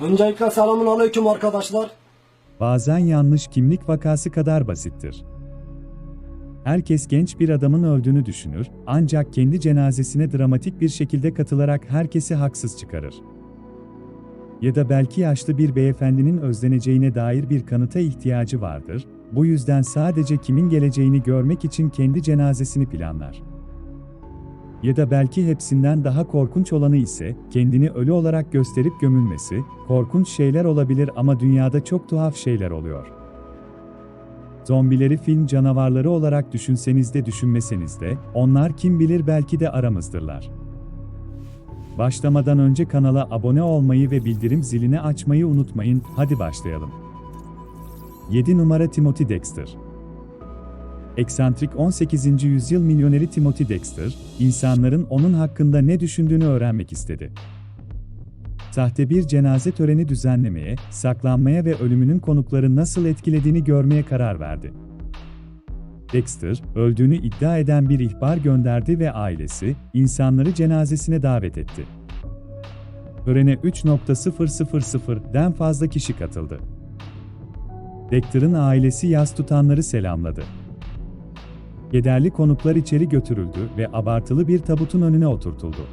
Öncelikle selamun aleyküm arkadaşlar. Bazen yanlış kimlik vakası kadar basittir. Herkes genç bir adamın öldüğünü düşünür, ancak kendi cenazesine dramatik bir şekilde katılarak herkesi haksız çıkarır. Ya da belki yaşlı bir beyefendinin özleneceğine dair bir kanıta ihtiyacı vardır, bu yüzden sadece kimin geleceğini görmek için kendi cenazesini planlar. Ya da belki hepsinden daha korkunç olanı ise kendini ölü olarak gösterip gömülmesi. Korkunç şeyler olabilir ama dünyada çok tuhaf şeyler oluyor. Zombileri film canavarları olarak düşünseniz de düşünmeseniz de onlar kim bilir belki de aramızdırlar. Başlamadan önce kanala abone olmayı ve bildirim zilini açmayı unutmayın. Hadi başlayalım. 7 numara Timothy Dexter Eksantrik 18. yüzyıl milyoneri Timothy Dexter, insanların onun hakkında ne düşündüğünü öğrenmek istedi. Sahte bir cenaze töreni düzenlemeye, saklanmaya ve ölümünün konukları nasıl etkilediğini görmeye karar verdi. Dexter, öldüğünü iddia eden bir ihbar gönderdi ve ailesi, insanları cenazesine davet etti. Törene 3.000'den fazla kişi katıldı. Dexter'ın ailesi yas tutanları selamladı. Kederli konuklar içeri götürüldü ve abartılı bir tabutun önüne oturtuldu.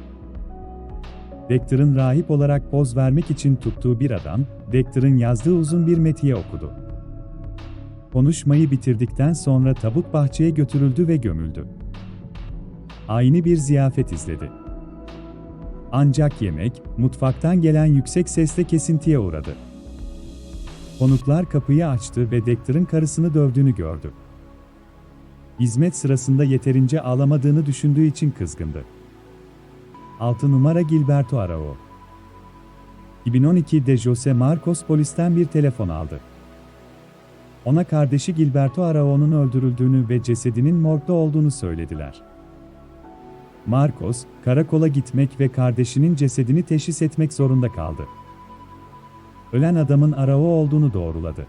Dexter'ın rahip olarak poz vermek için tuttuğu bir adam, Dexter'ın yazdığı uzun bir metiye okudu. Konuşmayı bitirdikten sonra tabut bahçeye götürüldü ve gömüldü. Aynı bir ziyafet izledi. Ancak yemek, mutfaktan gelen yüksek sesle kesintiye uğradı. Konuklar kapıyı açtı ve Dexter'ın karısını dövdüğünü gördü. Hizmet sırasında yeterince ağlamadığını düşündüğü için kızgındı. 6 numara Gilberto Arao 2012'de Jose Marcos polisten bir telefon aldı. Ona kardeşi Gilberto Arao'nun öldürüldüğünü ve cesedinin morgda olduğunu söylediler. Marcos, karakola gitmek ve kardeşinin cesedini teşhis etmek zorunda kaldı. Ölen adamın Arao olduğunu doğruladı.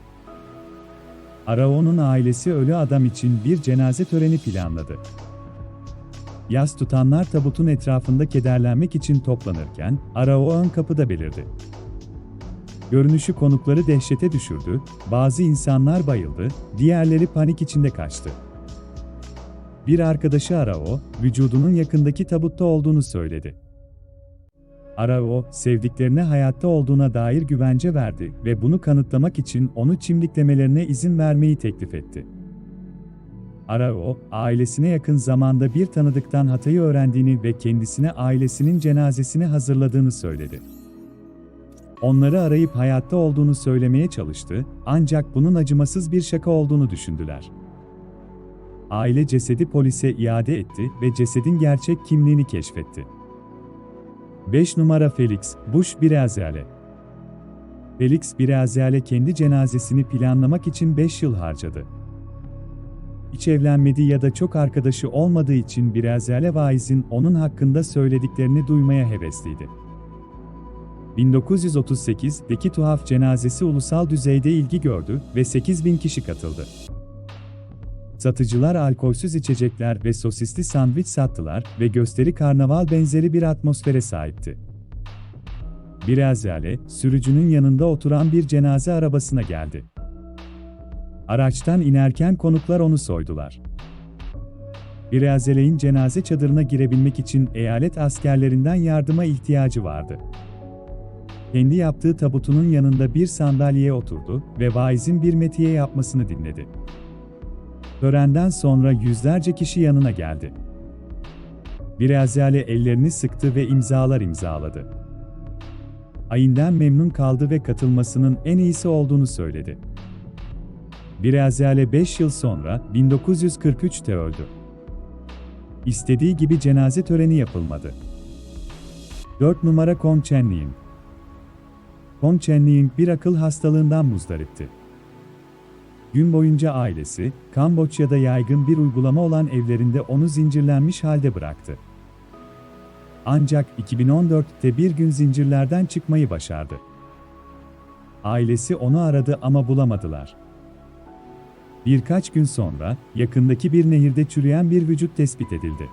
Arao'nun ailesi ölü adam için bir cenaze töreni planladı. Yas tutanlar tabutun etrafında kederlenmek için toplanırken, Arao kapıda belirdi. Görünüşü konukları dehşete düşürdü, bazı insanlar bayıldı, diğerleri panik içinde kaçtı. Bir arkadaşı Arao, vücudunun yakındaki tabutta olduğunu söyledi. Arao, sevdiklerine hayatta olduğuna dair güvence verdi ve bunu kanıtlamak için onu çimdiklemelerine izin vermeyi teklif etti. Arao, ailesine yakın zamanda bir tanıdıktan hatayı öğrendiğini ve kendisine ailesinin cenazesini hazırladığını söyledi. Onları arayıp hayatta olduğunu söylemeye çalıştı, ancak bunun acımasız bir şaka olduğunu düşündüler. Aile cesedi polise iade etti ve cesedin gerçek kimliğini keşfetti. 5 numara Felix, Bush Birazale. Felix Birazale kendi cenazesini planlamak için 5 yıl harcadı. Hiç evlenmedi ya da çok arkadaşı olmadığı için Birazale vaizin onun hakkında söylediklerini duymaya hevesliydi. 1938'deki tuhaf cenazesi ulusal düzeyde ilgi gördü ve 8 bin kişi katıldı. Satıcılar alkolsüz içecekler ve sosisli sandviç sattılar ve gösteri karnaval benzeri bir atmosfere sahipti. Birazale, sürücünün yanında oturan bir cenaze arabasına geldi. Araçtan inerken konuklar onu soydular. Birazele'in cenaze çadırına girebilmek için eyalet askerlerinden yardıma ihtiyacı vardı. Kendi yaptığı tabutunun yanında bir sandalyeye oturdu ve vaizin bir metiye yapmasını dinledi. Törenden sonra yüzlerce kişi yanına geldi. Birazale ellerini sıktı ve imzalar imzaladı. Ayinden memnun kaldı ve katılmasının en iyisi olduğunu söyledi. Birazale 5 yıl sonra 1943'te öldü. İstediği gibi cenaze töreni yapılmadı. 4 numara Kong Chenling Kong Chenling bir akıl hastalığından muzdaripti. Gün boyunca ailesi, Kamboçya'da yaygın bir uygulama olan evlerinde onu zincirlenmiş halde bıraktı. Ancak 2014'te bir gün zincirlerden çıkmayı başardı. Ailesi onu aradı ama bulamadılar. Birkaç gün sonra yakındaki bir nehirde çürüyen bir vücut tespit edildi.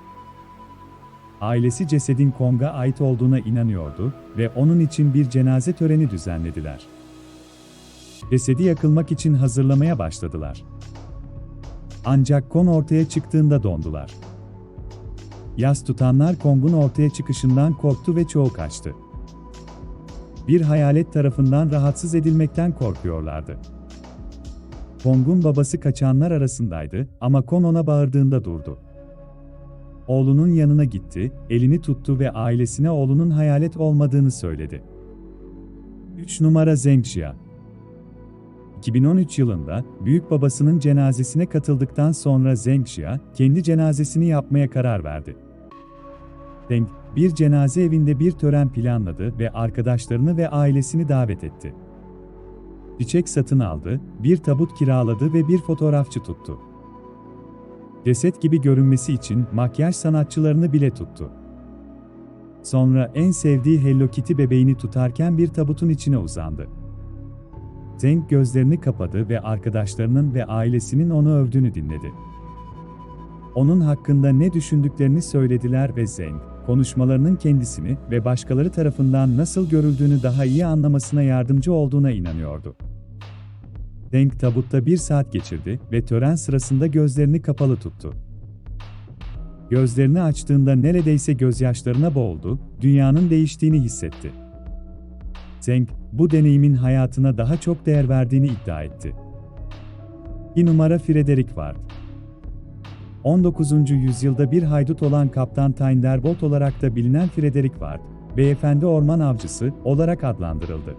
ailesi cesedin Kong'a ait olduğuna inanıyordu ve onun için bir cenaze töreni düzenlediler. Cesedi yakılmak için hazırlamaya başladılar. Ancak Kong ortaya çıktığında dondular. Yas tutanlar Kong'un ortaya çıkışından korktu ve çoğu kaçtı. Bir hayalet tarafından rahatsız edilmekten korkuyorlardı. Kong'un babası kaçanlar arasındaydı ama Kong ona bağırdığında durdu. Oğlunun yanına gitti, elini tuttu ve ailesine oğlunun hayalet olmadığını söyledi. 3 numara Zengxia 2013 yılında büyük babasının cenazesine katıldıktan sonra Zengxia kendi cenazesini yapmaya karar verdi. Zeng, bir cenaze evinde bir tören planladı ve arkadaşlarını ve ailesini davet etti. Çiçek satın aldı, bir tabut kiraladı ve bir fotoğrafçı tuttu. Ceset gibi görünmesi için makyaj sanatçılarını bile tuttu. Sonra en sevdiği Hello Kitty bebeğini tutarken bir tabutun içine uzandı. Zeng gözlerini kapadı ve arkadaşlarının ve ailesinin onu övdüğünü dinledi. Onun hakkında ne düşündüklerini söylediler ve Zeng, konuşmalarının kendisini ve başkaları tarafından nasıl görüldüğünü daha iyi anlamasına yardımcı olduğuna inanıyordu. Zeng tabutta bir saat geçirdi ve tören sırasında gözlerini kapalı tuttu. Gözlerini açtığında neredeyse gözyaşlarına boğuldu, dünyanın değiştiğini hissetti. Zeng, bu deneyimin hayatına daha çok değer verdiğini iddia etti. Bir numara Frederick Ward. 19. yüzyılda bir haydut olan Kaptan Thunderbolt olarak da bilinen Frederick Ward, beyefendi orman avcısı olarak adlandırıldı.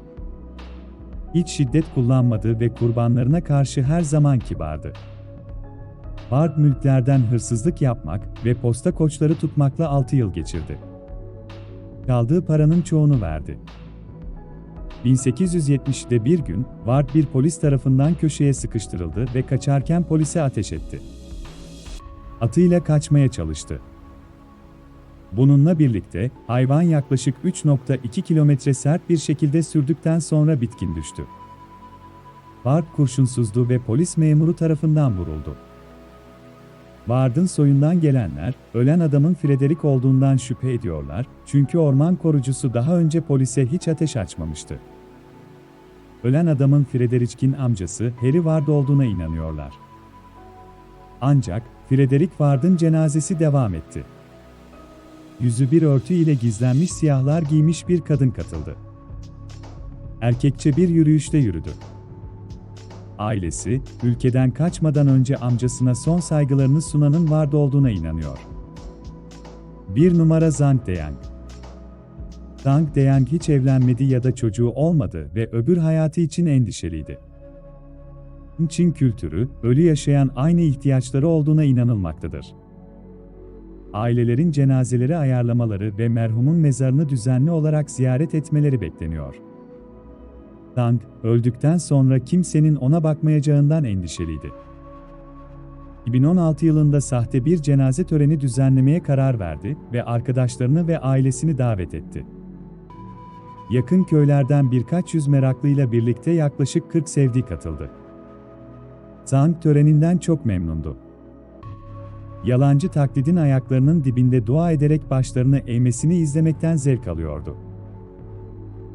Hiç şiddet kullanmadı ve kurbanlarına karşı her zaman kibardı. Ward mülklerden hırsızlık yapmak ve posta koçları tutmakla 6 yıl geçirdi. Kaldığı paranın çoğunu verdi. 1870'de bir gün, Ward bir polis tarafından köşeye sıkıştırıldı ve kaçarken polise ateş etti. Atıyla kaçmaya çalıştı. Bununla birlikte, hayvan yaklaşık 3.2 kilometre sert bir şekilde sürdükten sonra bitkin düştü. Ward kurşunsuzdu ve polis memuru tarafından vuruldu. Ward'ın soyundan gelenler, ölen adamın Frederick olduğundan şüphe ediyorlar, çünkü orman korucusu daha önce polise hiç ateş açmamıştı. Ölen adamın Frederick'in amcası Harry Ward olduğuna inanıyorlar. Ancak, Frederick Ward'ın cenazesi devam etti. Yüzü bir örtü ile gizlenmiş siyahlar giymiş bir kadın katıldı. Erkekçe bir yürüyüşte yürüdü. Ailesi, ülkeden kaçmadan önce amcasına son saygılarını sunanın Ward olduğuna inanıyor. Bir numara Zhang Deyang. Zhang Deyang hiç evlenmedi ya da çocuğu olmadı ve öbür hayatı için endişeliydi. Çin kültürü, ölü yaşayan aynı ihtiyaçları olduğuna inanılmaktadır. Ailelerin cenazeleri ayarlamaları ve merhumun mezarını düzenli olarak ziyaret etmeleri bekleniyor. Tang, öldükten sonra kimsenin ona bakmayacağından endişeliydi. 2016 yılında sahte bir cenaze töreni düzenlemeye karar verdi ve arkadaşlarını ve ailesini davet etti. Yakın köylerden birkaç yüz meraklıyla birlikte yaklaşık 40 sevdiği katıldı. Zhang töreninden çok memnundu. Yalancı taklidin ayaklarının dibinde dua ederek başlarını eğmesini izlemekten zevk alıyordu.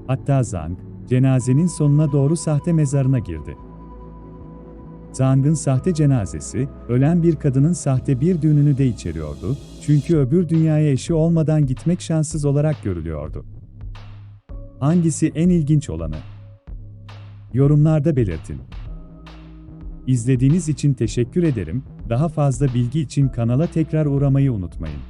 Hatta Zhang, cenazenin sonuna doğru sahte mezarına girdi. Zhang'ın sahte cenazesi, ölen bir kadının sahte bir düğününü de içeriyordu, çünkü öbür dünyaya eşi olmadan gitmek şanssız olarak görülüyordu. Hangisi en ilginç olanı? Yorumlarda belirtin. İzlediğiniz için teşekkür ederim. Daha fazla bilgi için kanala tekrar uğramayı unutmayın.